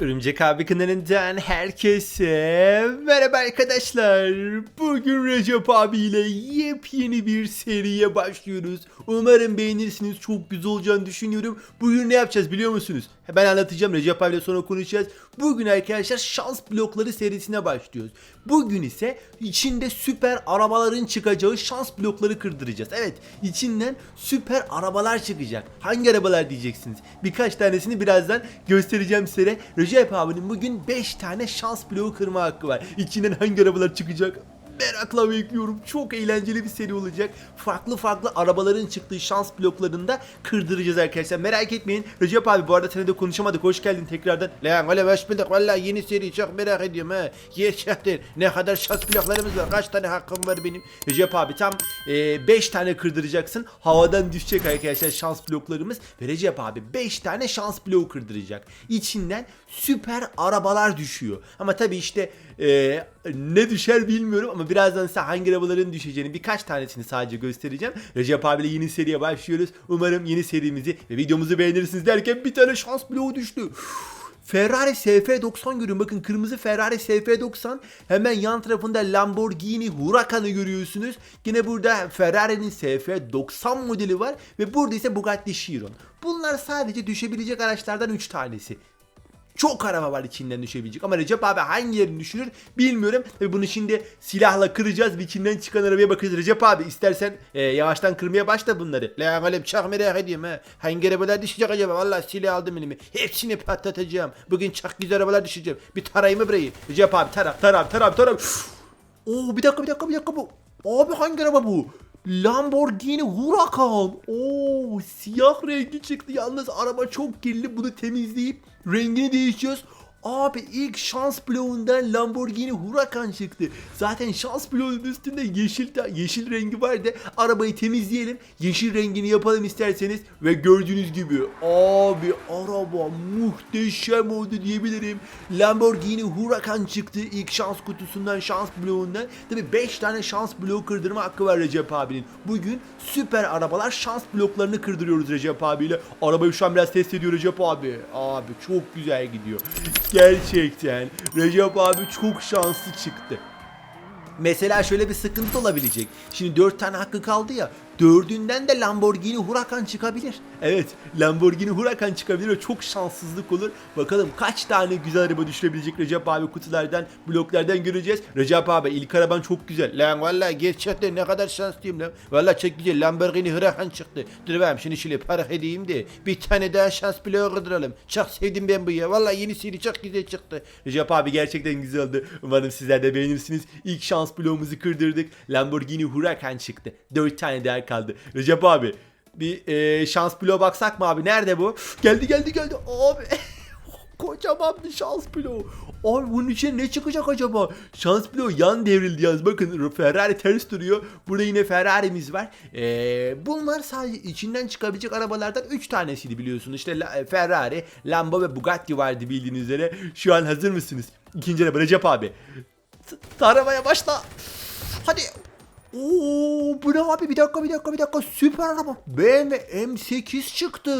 Örümcek abi kanalından herkese merhaba arkadaşlar. Bugün Recep abiyle yepyeni bir seriye başlıyoruz. Umarım beğenirsiniz. Çok güzel olacağını düşünüyorum. Bugün ne yapacağız biliyor musunuz? Ben anlatacağım. Recep abiyle sonra konuşacağız. Bugün arkadaşlar şans blokları serisine başlıyoruz. Bugün ise içinde süper arabaların çıkacağı şans blokları kırdıracağız. Evet içinden süper arabalar çıkacak. Hangi arabalar diyeceksiniz? Birkaç tanesini birazdan göstereceğim size. Recep abinin bugün 5 tane şans bloğu kırma hakkı var. İçinden hangi arabalar çıkacak? Merakla bekliyorum. Çok eğlenceli bir seri olacak. Farklı farklı arabaların çıktığı şans bloklarında kırdıracağız arkadaşlar. Merak etmeyin. Recep abi bu arada de konuşamadık. Hoş geldin tekrardan. Lan öyle hoş bulduk valla yeni seri çok merak ediyorum ha. Gerçekten ne kadar şans bloklarımız var kaç tane hakkım var benim. Recep abi tam 5 tane kırdıracaksın. Havadan düşecek arkadaşlar şans bloklarımız. Ve Recep abi 5 tane şans bloğu kırdıracak. İçinden süper arabalar düşüyor. Ama tabi işte e, ne düşer bilmiyorum ama birazdan size hangi arabaların düşeceğini birkaç tanesini sadece göstereceğim. Recep abiyle yeni seriye başlıyoruz. Umarım yeni serimizi ve videomuzu beğenirsiniz derken bir tane şans bloğu düştü. Ferrari SF90 görüyorum. Bakın kırmızı Ferrari SF90. Hemen yan tarafında Lamborghini Huracan'ı görüyorsunuz. Yine burada Ferrari'nin SF90 modeli var. Ve burada ise Bugatti Chiron. Bunlar sadece düşebilecek araçlardan 3 tanesi. Çok araba var içinden düşebilecek ama Recep abi hangi yerini düşürür bilmiyorum. Tabi bunu şimdi silahla kıracağız ve içinden çıkan arabaya bakacağız. Recep abi istersen e, yavaştan kırmaya başla bunları. Lan oğlum çok merak ediyorum ha. Hangi arabalar düşecek acaba? Valla silah aldım elime. Hepsini patlatacağım. Bugün çok güzel arabalar düşeceğim. Bir tarayayım mı burayı? Recep abi taraf taraf taraf taraf. Oo bir dakika bir dakika bir dakika bu. Abi hangi araba bu? Lamborghini Huracan. Oo siyah rengi çıktı. Yalnız araba çok kirli. Bunu temizleyip rengini değişiyoruz. Abi ilk şans bloğundan Lamborghini Huracan çıktı. Zaten şans bloğunun üstünde yeşil yeşil rengi vardı. Arabayı temizleyelim. Yeşil rengini yapalım isterseniz. Ve gördüğünüz gibi abi araba muhteşem oldu diyebilirim. Lamborghini Huracan çıktı ilk şans kutusundan şans bloğundan. Tabi 5 tane şans bloğu kırdırma hakkı var Recep abinin. Bugün süper arabalar şans bloklarını kırdırıyoruz Recep abiyle. Arabayı şu an biraz test ediyor Recep abi. Abi çok güzel gidiyor. Gerçekten Recep abi çok şanslı çıktı. Mesela şöyle bir sıkıntı olabilecek. Şimdi 4 tane hakkı kaldı ya. Dördünden de Lamborghini Huracan çıkabilir. Evet Lamborghini Huracan çıkabilir ve çok şanssızlık olur. Bakalım kaç tane güzel araba düşürebilecek Recep abi kutulardan, bloklardan göreceğiz. Recep abi ilk araban çok güzel. Lan valla gerçekten ne kadar şanslıyım lan. Valla çok güzel Lamborghini Huracan çıktı. Dur ben şimdi şöyle para edeyim de bir tane daha şans bloğu kırdıralım. Çok sevdim ben bu ya. Valla yeni seri çok güzel çıktı. Recep abi gerçekten güzel oldu. Umarım sizler de beğenirsiniz. İlk şans bloğumuzu kırdırdık. Lamborghini Huracan çıktı. 4 tane daha kaldı. Recep abi bir e, şans bloğu baksak mı abi? Nerede bu? Geldi geldi geldi. Abi kocaman bir şans bloğu. Abi bunun içine ne çıkacak acaba? Şans bloğu yan devrildi yalnız. Bakın Ferrari ters duruyor. Burada yine Ferrari'miz var. Ee, bunlar sadece içinden çıkabilecek arabalardan 3 tanesiydi biliyorsunuz. İşte La- Ferrari, Lambo ve Bugatti vardı bildiğiniz üzere. Şu an hazır mısınız? İkinci araba Recep abi. T- başla. Hadi. Oo, bu ne abi? Bir dakika, bir dakika, bir dakika. Süper araba. BMW M8 çıktı.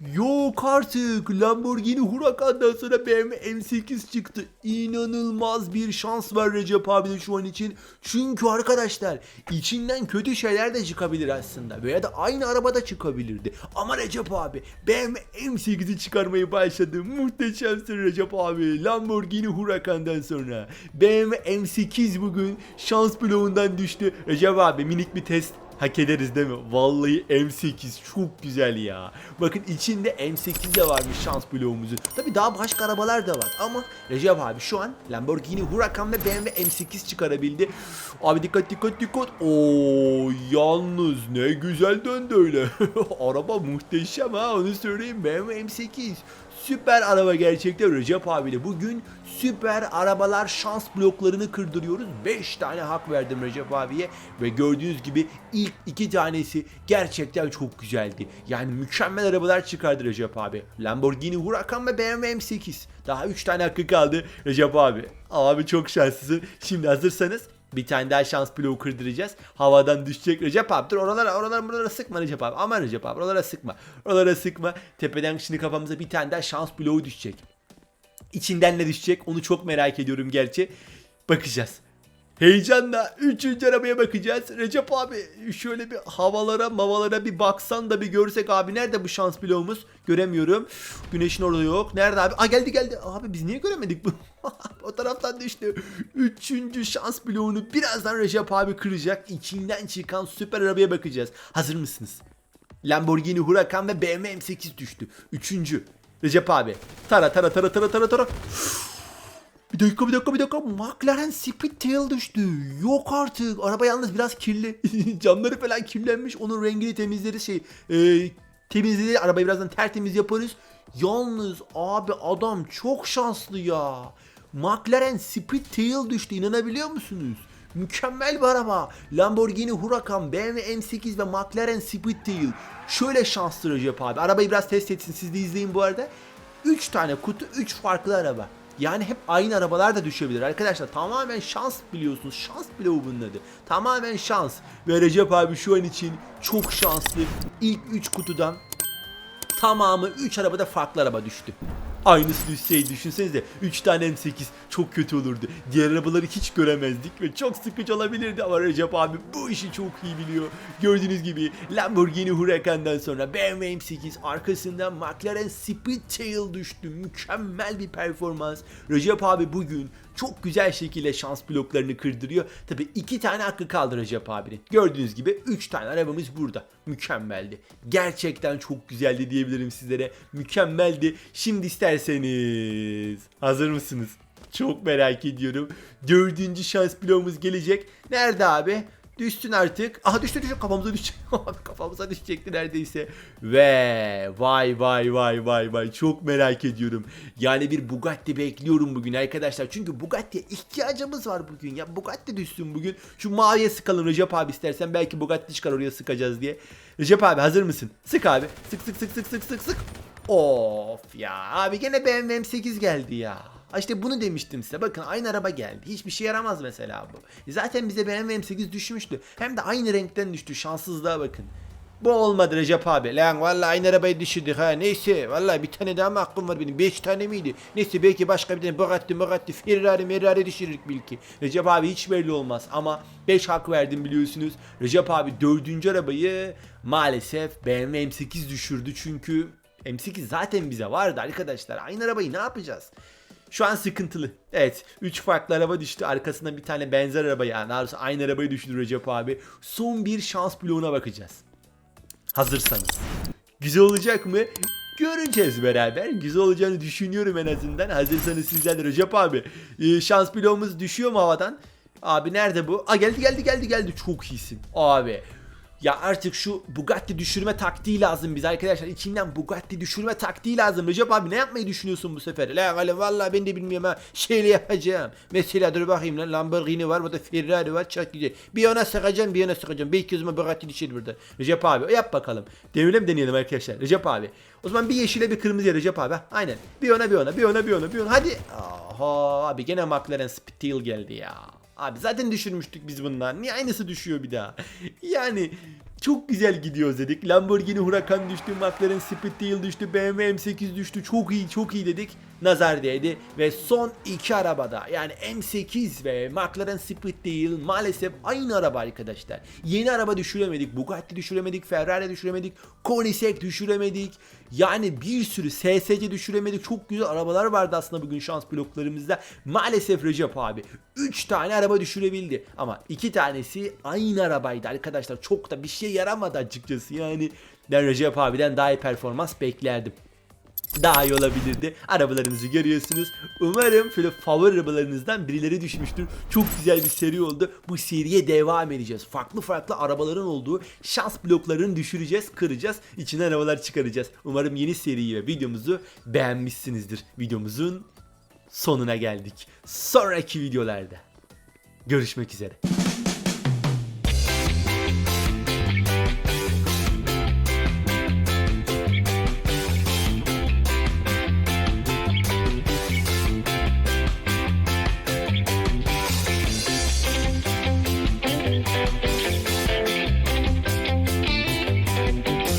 Yok artık. Lamborghini Huracan'dan sonra BMW M8 çıktı. İnanılmaz bir şans var Recep abi de şu an için. Çünkü arkadaşlar içinden kötü şeyler de çıkabilir aslında. Veya da aynı arabada çıkabilirdi. Ama Recep abi BMW M8'i çıkarmayı başladı. Muhteşemsin Recep abi. Lamborghini Huracan'dan sonra. BMW M8 bugün şans bloğundan düştü. Recep abi minik bir test hak ederiz değil mi? Vallahi M8 çok güzel ya. Bakın içinde M8 de varmış şans bloğumuzun. Tabi daha başka arabalar da var ama Recep abi şu an Lamborghini Huracan ve BMW M8 çıkarabildi. Abi dikkat dikkat dikkat. Oo yalnız ne güzel döndü öyle. Araba muhteşem ha onu söyleyeyim BMW M8. Süper araba gerçekten Recep abiyle bugün süper arabalar şans bloklarını kırdırıyoruz. 5 tane hak verdim Recep abiye ve gördüğünüz gibi ilk iki tanesi gerçekten çok güzeldi. Yani mükemmel arabalar çıkardı Recep abi. Lamborghini Huracan ve BMW M8. Daha 3 tane hakkı kaldı Recep abi. Abi çok şanslısın. Şimdi hazırsanız bir tane daha şans bloğu kırdıracağız. Havadan düşecek Recep abi. Dur oralara oralara buralara sıkma Recep abi. Aman Recep abi oralara sıkma. Oralara sıkma. Tepeden şimdi kafamıza bir tane daha şans bloğu düşecek. İçinden ne düşecek onu çok merak ediyorum gerçi. Bakacağız. Heyecanla 3. arabaya bakacağız. Recep abi şöyle bir havalara mavalara bir baksan da bir görsek abi. Nerede bu şans bloğumuz? Göremiyorum. Güneşin orada yok. Nerede abi? Aa geldi geldi. Abi biz niye göremedik bu? o taraftan düştü. Üçüncü şans bloğunu birazdan Recep abi kıracak. İçinden çıkan süper arabaya bakacağız. Hazır mısınız? Lamborghini Huracan ve BMW M8 düştü. Üçüncü. Recep abi. Tara tara tara tara tara tara. Bir dakika bir dakika bir dakika. McLaren Speedtail düştü. Yok artık. Araba yalnız biraz kirli. Camları falan kirlenmiş. Onun rengini temizleri şey. E, temizledi. Arabayı birazdan tertemiz yaparız. Yalnız abi adam çok şanslı ya. McLaren Speedtail düştü. İnanabiliyor musunuz? Mükemmel bir araba. Lamborghini Huracan, BMW M8 ve McLaren Speedtail. Şöyle şanslı Recep abi. Arabayı biraz test etsin. Siz de izleyin bu arada. 3 tane kutu, 3 farklı araba. Yani hep aynı arabalar da düşebilir arkadaşlar. Tamamen şans biliyorsunuz. Şans bile bunun adı. Tamamen şans. Ve Recep abi şu an için çok şanslı. İlk 3 kutudan tamamı 3 arabada farklı araba düştü. Aynısı düşseydi düşünsenize 3 tane M8 çok kötü olurdu. Diğer arabaları hiç göremezdik ve çok sıkıcı olabilirdi ama Recep abi bu işi çok iyi biliyor. Gördüğünüz gibi Lamborghini Huracan'dan sonra BMW M8 arkasından McLaren Speedtail düştü. Mükemmel bir performans. Recep abi bugün çok güzel şekilde şans bloklarını kırdırıyor. Tabi iki tane hakkı kaldı Recep abinin. Gördüğünüz gibi 3 tane arabamız burada. Mükemmeldi. Gerçekten çok güzeldi diyebilirim sizlere. Mükemmeldi. Şimdi isterseniz hazır mısınız? Çok merak ediyorum. Dördüncü şans bloğumuz gelecek. Nerede abi? Düşsün artık. Aha düştü düştü kafamıza düşecek. Kafamıza düşecekti neredeyse. Ve vay vay vay vay vay çok merak ediyorum. Yani bir Bugatti bekliyorum bugün arkadaşlar. Çünkü Bugatti'ye ihtiyacımız var bugün. Ya Bugatti düşsün bugün. Şu maviye sıkalım Recep abi istersen. Belki Bugatti çıkar oraya sıkacağız diye. Recep abi hazır mısın? Sık abi. Sık sık sık sık sık sık sık. Of ya abi gene BMW M8 geldi ya. İşte bunu demiştim size. Bakın aynı araba geldi. Hiçbir şey yaramaz mesela bu. Zaten bize BMW M8 düşmüştü. Hem de aynı renkten düştü. Şanssızlığa bakın. Bu olmadı Recep abi. Lan vallahi aynı arabayı düşürdük ha. Neyse vallahi bir tane daha mı hakkım var benim? 5 tane miydi? Neyse belki başka bir tane Bugatti, Bugatti, Ferrari, Ferrari düşürürük belki. Recep abi hiç belli olmaz ama 5 hak verdim biliyorsunuz. Recep abi dördüncü arabayı maalesef BMW M8 düşürdü çünkü M8 zaten bize vardı arkadaşlar. Aynı arabayı ne yapacağız? Şu an sıkıntılı. Evet 3 farklı araba düştü. Arkasından bir tane benzer araba yani daha doğrusu aynı arabayı düşürdü Recep abi. Son bir şans bloğuna bakacağız. Hazırsanız. Güzel olacak mı? Göreceğiz beraber. Güzel olacağını düşünüyorum en azından. Hazırsanız sizler de Recep abi. e, şans bloğumuz düşüyor mu havadan? Abi nerede bu? Aa geldi geldi geldi geldi. Çok iyisin. Abi. Ya artık şu Bugatti düşürme taktiği lazım bize arkadaşlar. İçinden Bugatti düşürme taktiği lazım. Recep abi ne yapmayı düşünüyorsun bu sefer? Lan oğlum vallahi ben de bilmiyorum ha. Şeyle yapacağım. Mesela dur bakayım lan Lamborghini var burada Ferrari var çok güzel. Bir ona sıkacağım bir ona sıkacağım. Belki o zaman Bugatti düşer burada. Recep abi yap bakalım. Deneyelim deneyelim arkadaşlar. Recep abi. O zaman bir yeşile bir kırmızıya Recep abi. Aynen. Bir ona bir ona bir ona bir ona bir ona. Hadi. Aha abi gene McLaren Speedtail geldi ya. Abi zaten düşürmüştük biz bundan. Niye aynısı düşüyor bir daha? Yani çok güzel gidiyoruz dedik. Lamborghini Huracan düştü, McLaren Speedtail düştü, BMW M8 düştü. Çok iyi, çok iyi dedik. Nazar değdi ve son iki arabada yani M8 ve McLaren Speedtail maalesef aynı araba arkadaşlar. Yeni araba düşüremedik, Bugatti düşüremedik, Ferrari düşüremedik, Koenigsegg düşüremedik. Yani bir sürü SSC düşüremedik. Çok güzel arabalar vardı aslında bugün şans bloklarımızda. Maalesef Recep abi 3 tane araba düşürebildi. Ama 2 tanesi aynı arabaydı arkadaşlar. Çok da bir şey yaramadı açıkçası yani. Ben Recep abiden daha iyi performans beklerdim. Daha iyi olabilirdi. Arabalarınızı görüyorsunuz. Umarım şöyle favori arabalarınızdan birileri düşmüştür. Çok güzel bir seri oldu. Bu seriye devam edeceğiz. Farklı farklı arabaların olduğu şans bloklarını düşüreceğiz, kıracağız. İçinden arabalar çıkaracağız. Umarım yeni seriyi ve videomuzu beğenmişsinizdir. Videomuzun sonuna geldik. Sonraki videolarda görüşmek üzere.